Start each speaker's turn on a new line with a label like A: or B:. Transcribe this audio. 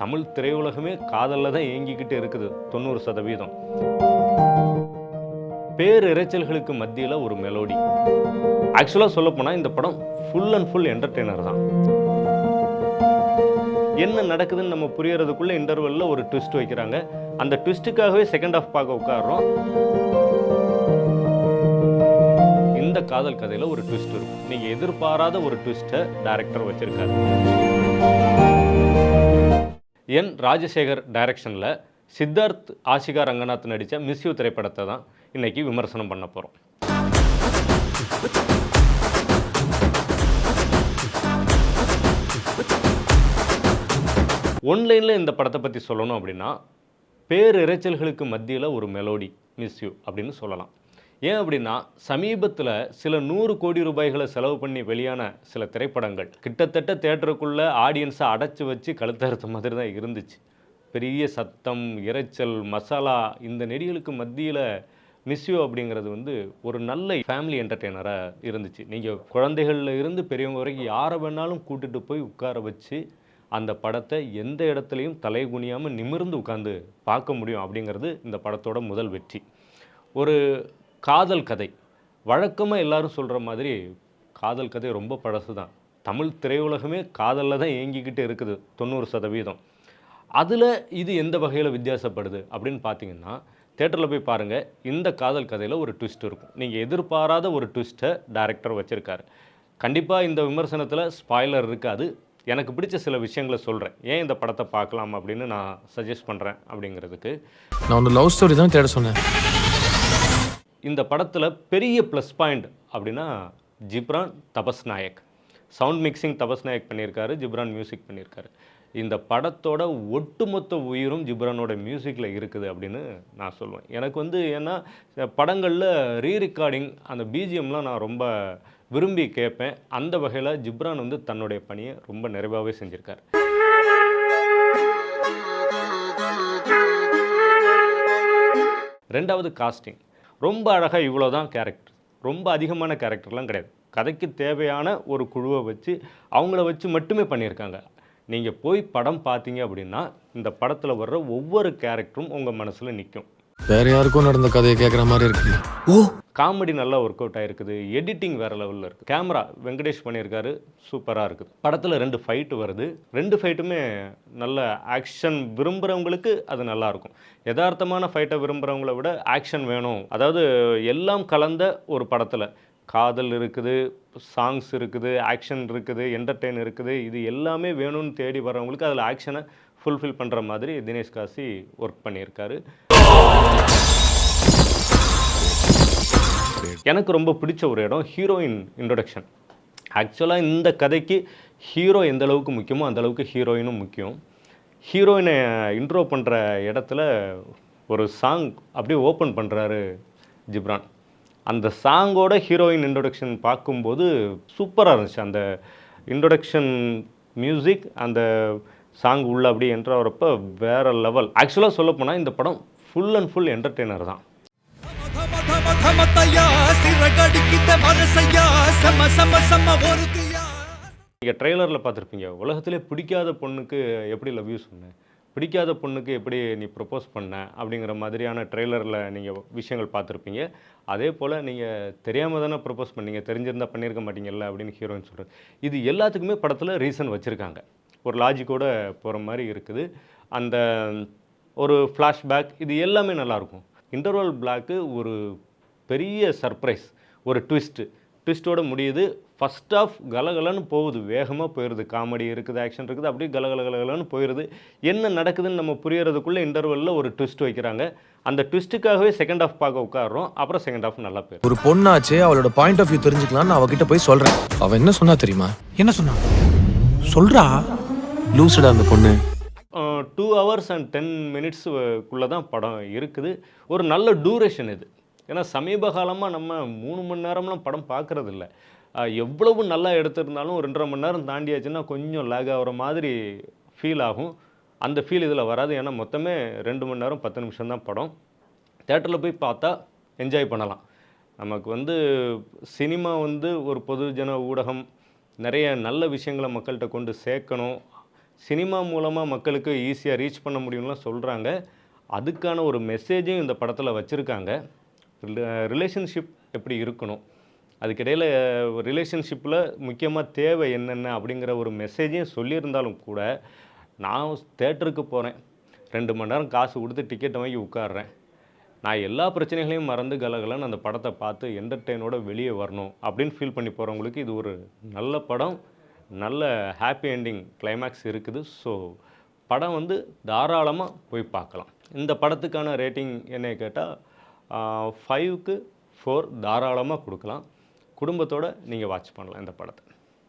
A: தமிழ் திரையுலகமே காதலில் தான் இயங்கிக்கிட்டு இருக்குது தொண்ணூறு சதவீதம். பேரிரைச்சல்களுக்கு மத்தியில் ஒரு மெலோடி ஆக்சுவலாக சொல்லப்போனால் இந்த படம் ஃபுல் அண்ட் ஃபுல் என்டர்டெய்னர் தான். என்ன நடக்குதுன்னு நம்ம புரியறதுக்குள்ளே இன்டர்வெல்ல ஒரு ட்விஸ்ட் வைக்கிறாங்க. அந்த ட்விஸ்ட்டுக்காகவே செகண்ட் ஆஃப் பார்க்க உட்காடுறோம் இந்த காதல் கதையில் ஒரு ட்விஸ்ட் இருக்கும். நீங்கள் எதிர்பாராத ஒரு ட்விஸ்ட்டை டேரக்டர் வச்சுருக்காரு. என் ராஜசேகர் டைரக்ஷனில் சித்தார்த் ஆஷிகா ரங்கநாத் நடித்த மிஸ்யூ திரைப்படத்தை தான் இன்றைக்கி விமர்சனம் பண்ண போகிறோம் ஒன்லைனில் இந்த படத்தை பற்றி சொல்லணும் அப்படின்னா பேரிரைச்சல்களுக்கு மத்தியில் ஒரு மெலோடி மிஸ்யூ அப்படின்னு சொல்லலாம். ஏன் அப்படின்னா சமீபத்தில் சில நூறு கோடி ரூபாய்களை செலவு பண்ணி வெளியான சில திரைப்படங்கள். கிட்டத்தட்ட தேட்டருக்குள்ளே ஆடியன்ஸை அடைச்சி வச்சு கழுத்தறுத்த மாதிரி தான் இருந்துச்சு. பெரிய சத்தம் இரைச்சல் மசாலா இந்த நெடிகளுக்கு மத்தியில் மிஸ்யூ அப்படிங்கிறது வந்து ஒரு நல்ல ஃபேமிலி என்டர்டெய்னராக இருந்துச்சு. நீங்கள் குழந்தைகளில் இருந்து பெரியவங்க வரைக்கும் யாரை வேணாலும் கூட்டிகிட்டு போய் உட்கார வச்சு அந்த படத்தை எந்த இடத்துலையும் தலை குனியாமல் நிமிர்ந்து உட்காந்து பார்க்க முடியும் அப்படிங்கிறது இந்த படத்தோட முதல் வெற்றி. ஒரு காதல் கதை. வழக்கமாக எல்லாரும் சொல்கிற மாதிரி காதல் கதை ரொம்ப பழசு தான் தமிழ் திரையுலகமே காதலில் தான் இயங்கிக்கிட்டு இருக்குது தொண்ணூறு சதவீதம். அதில் இது எந்த வகையில் வித்தியாசப்படுது அப்படின்னு பார்த்தீங்கன்னா தேட்டரில் போய் பாருங்கள் இந்த காதல் கதையில் ஒரு ட்விஸ்ட் இருக்கும். நீங்கள் எதிர்பாராத ஒரு ட்விஸ்ட்டை டைரக்டர் வச்சுருக்காரு. கண்டிப்பாக இந்த விமர்சனத்தில் ஸ்பாய்லர் இருக்காது. எனக்கு பிடிச்ச சில விஷயங்களை சொல்கிறேன் ஏன் இந்த படத்தை பார்க்கலாம் அப்படின்னு நான் சஜஸ்ட் பண்ணுறேன் அப்படிங்கிறதுக்கு.
B: நான் ஒன்று லவ் ஸ்டோரி தான் தேட சொன்னேன்.
A: இந்த படத்தில் பெரிய ப்ளஸ் பாயிண்ட் அப்படின்னா ஜிப்ரான் தபஸ் நாயக் சவுண்ட் மிக்சிங் தபஸ் நாயக் பண்ணியிருக்காரு ஜிப்ரான் மியூசிக் பண்ணியிருக்காரு. இந்த படத்தோட ஒட்டுமொத்த உயிரும் ஜிப்ரானோட மியூசிக்கில் இருக்குது அப்படின்னு நான் சொல்லுவேன் எனக்கு வந்து ஏன்னா படங்களில் ரீ ரெக்கார்டிங் அந்த பிஜிஎம்லாம் நான் ரொம்ப விரும்பி கேட்பேன். அந்த வகையில் ஜிப்ரான் வந்து தன்னுடைய பணியை ரொம்ப நிறைவாகவே செஞ்சுருக்காரு. ரெண்டாவது காஸ்டிங் ரொம்ப அழகாக இவ்வளோ தான் கேரக்டர் ரொம்ப அதிகமான கேரக்டர்லாம் கிடையாது. கதைக்கு தேவையான ஒரு குழுவை வச்சு அவங்கள வச்சு மட்டுமே பண்ணியிருக்காங்க. நீங்கள் போய் படம் பார்த்தீங்க அப்படின்னா இந்த படத்தில் வர்ற ஒவ்வொரு கேரக்டரும் உங்கள் மனசில் நிற்கும்
B: வேற யாருக்கும் நடந்த கதையை கேட்குற மாதிரி இருக்கு. ஓ
A: காமெடி நல்லா ஒர்க் அவுட் ஆயிருக்குது. எடிட்டிங் வேற லெவலில் இருக்குது கேமரா வெங்கடேஷ் பண்ணியிருக்காரு. சூப்பராக இருக்குது. படத்தில் ரெண்டு ஃபைட்டு வருது. ரெண்டு ஃபைட்டுமே நல்ல ஆக்ஷன் விரும்புகிறவங்களுக்கு அது நல்லாயிருக்கும் யதார்த்தமான ஃபைட்டை விரும்புகிறவங்கள விட ஆக்ஷன் வேணும். அதாவது எல்லாம் கலந்த ஒரு படத்தில். காதல் இருக்குது சாங்ஸ் இருக்குது ஆக்ஷன் இருக்குது என்டர்டெயின் இருக்குது. இது எல்லாமே வேணும்னு தேடி வரவங்களுக்கு அதில் ஆக்ஷனை ஃபுல்ஃபில் பண்ணுற மாதிரி தினேஷ் காசி ஒர்க் பண்ணியிருக்காரு. எனக்கு ரொம்ப பிடிச்ச ஒரு இடம் ஹீரோயின் இன்ட்ரொடக்ஷன் ஆக்சுவலாக இந்த கதைக்கு ஹீரோ எந்த அளவுக்கு முக்கியமோ அந்த அளவுக்கு ஹீரோயினும் முக்கியம். ஹீரோயினை இன்ட்ரோ பண்ணுற இடத்துல ஒரு சாங் அப்படியே ஓப்பன் பண்ணுறாரு ஜிப்ரான். அந்த சாங்கோட ஹீரோயின் இன்ட்ரொடக்ஷன் பார்க்கும்போது சூப்பராக இருந்துச்சு. அந்த இன்ட்ரொடக்ஷன் மியூசிக் அந்த சாங் உள்ள அப்படி என்றவரப்போ வேறு லெவல் ஆக்சுவலாக சொல்லப்போனால் இந்த படம் ஃபுல் அண்ட் ஃபுல் என்டர்டெய்னர் தான். நீங்கள் ட்ரெய்லரில் பார்த்துருப்பீங்க. உலகத்திலே பிடிக்காத பொண்ணுக்கு எப்படி லவ் யூ சொன்னேன்? பிடிக்காத பொண்ணுக்கு எப்படி நீ ப்ரப்போஸ் பண்ண? அப்படிங்கிற மாதிரியான ட்ரெய்லரில் நீங்கள் விஷயங்கள் பார்த்துருப்பீங்க. அதே போல் நீங்கள் தெரியாமல் தானே ப்ரப்போஸ் பண்ணீங்க. தெரிஞ்சிருந்தால் பண்ணியிருக்க மாட்டீங்கல்ல அப்படின்னு ஹீரோயின் சொல்கிறது இது எல்லாத்துக்குமே படத்தில் ரீசன் வச்சுருக்காங்க. ஒரு லாஜிக்கோடு போகிற மாதிரி இருக்குது. அந்த ஒரு ஃப்ளாஷ்பேக் இது எல்லாமே நல்லாயிருக்கும் இன்டர்வல் பிளாக்கு ஒரு பெரிய சர்ப்ரைஸ் ஒரு ட்விஸ்ட்டு ட்விஸ்ட்டோட முடியுது. ஃபஸ்ட் ஆஃப் கலகலன்னு போகுது. வேகமாக போயிடுது காமெடி இருக்குது ஆக்ஷன் இருக்குது. அப்படியே கலகல கலகலன்னு போயிடுது என்ன நடக்குதுன்னு நம்ம புரியறதுக்குள்ளே இன்டர்வலில் ஒரு ட்விஸ்ட் வைக்கிறாங்க. அந்த ட்விஸ்ட்டுக்காகவே செகண்ட் ஆஃப் பார்க்க உட்காடுறோம் அப்புறம் செகண்ட் ஆஃப் நல்லா போயிடும்
B: ஒரு பொண்ணாச்சே அவளோட பாயிண்ட் ஆஃப் வியூ தெரிஞ்சுக்கலாம் நான் அவகிட்ட போய் சொல்றேன். அவ என்ன சொன்னா தெரியுமா?
C: என்ன சொன்னா? சொல்றா?
B: லூசுடா அந்த பொண்ணு.
A: டூ ஹவர்ஸ் அண்ட் டென் மினிட்ஸுக்குள்ளே தான் படம் இருக்குது. ஒரு நல்ல டூரேஷன் இது. ஏன்னா சமீப காலமாக நம்ம மூணு மணி நேரம்லாம் படம் பார்க்குறது இல்லை எவ்வளவு நல்லா எடுத்திருந்தாலும் ரெண்டரை மணி நேரம் தாண்டியாச்சுன்னா கொஞ்சம் லேக் ஆகிற மாதிரி ஃபீல் ஆகும். அந்த ஃபீல் இதில் வராது. ஏன்னா மொத்தமே ரெண்டு மணி நேரம் பத்து நிமிஷம் தான் படம். தேட்டரில் போய் பார்த்தா என்ஜாய் பண்ணலாம். நமக்கு வந்து சினிமா வந்து ஒரு பொதுஜன ஊடகம். நிறைய நல்ல விஷயங்களை மக்கள்கிட்ட கொண்டு சேர்க்கணும். சினிமா மூலமாக மக்களுக்கு ஈஸியாக ரீச் பண்ண முடியும்லாம் சொல்கிறாங்க அதுக்கான ஒரு மெசேஜையும் இந்த படத்தில் வச்சுருக்காங்க. ரிலேஷன்ஷிப் எப்படி இருக்கணும்? அதுக்கிடையில் ரிலேஷன்ஷிப்பில் முக்கியமாக தேவை என்னென்ன அப்படிங்கிற ஒரு மெசேஜையும் சொல்லியிருந்தாலும் கூட நான் தேட்டருக்கு போகிறேன் ரெண்டு மணி நேரம் காசு கொடுத்து டிக்கெட் வாங்கி உட்காடுறேன் நான் எல்லா பிரச்சனைகளையும் மறந்து கலகலன்னு அந்த படத்தை பார்த்து என்டர்டெயினோட வெளியே வரணும் அப்படின்னு ஃபீல் பண்ணி போகிறவங்களுக்கு இது ஒரு நல்ல படம் நல்ல ஹாப்பி எண்டிங் கிளைமேக்ஸ் இருக்குது. ஸோ படம் வந்து தாராளமாக போய் பார்க்கலாம். இந்த படத்துக்கான ரேட்டிங் என்ன கேட்டால் ஃபைவுக்கு ஃபோர் தாராளமாக கொடுக்கலாம். குடும்பத்தோடு நீங்கள் வாட்ச் பண்ணலாம் இந்த படத்தை.